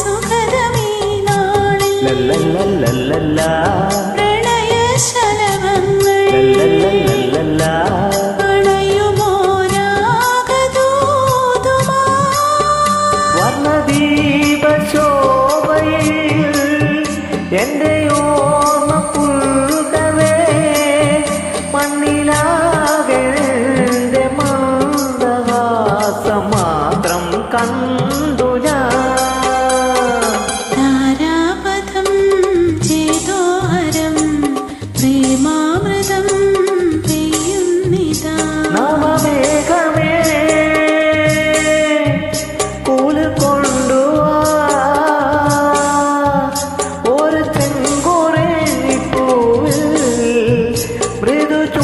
സുഖദമീ എന്റെ ഓർമ്മ പുൽകവേ മണ്ണിലാകെ മന്ദഹാസം മാത്രം കണ്ടു ഞാൻ. मृदु च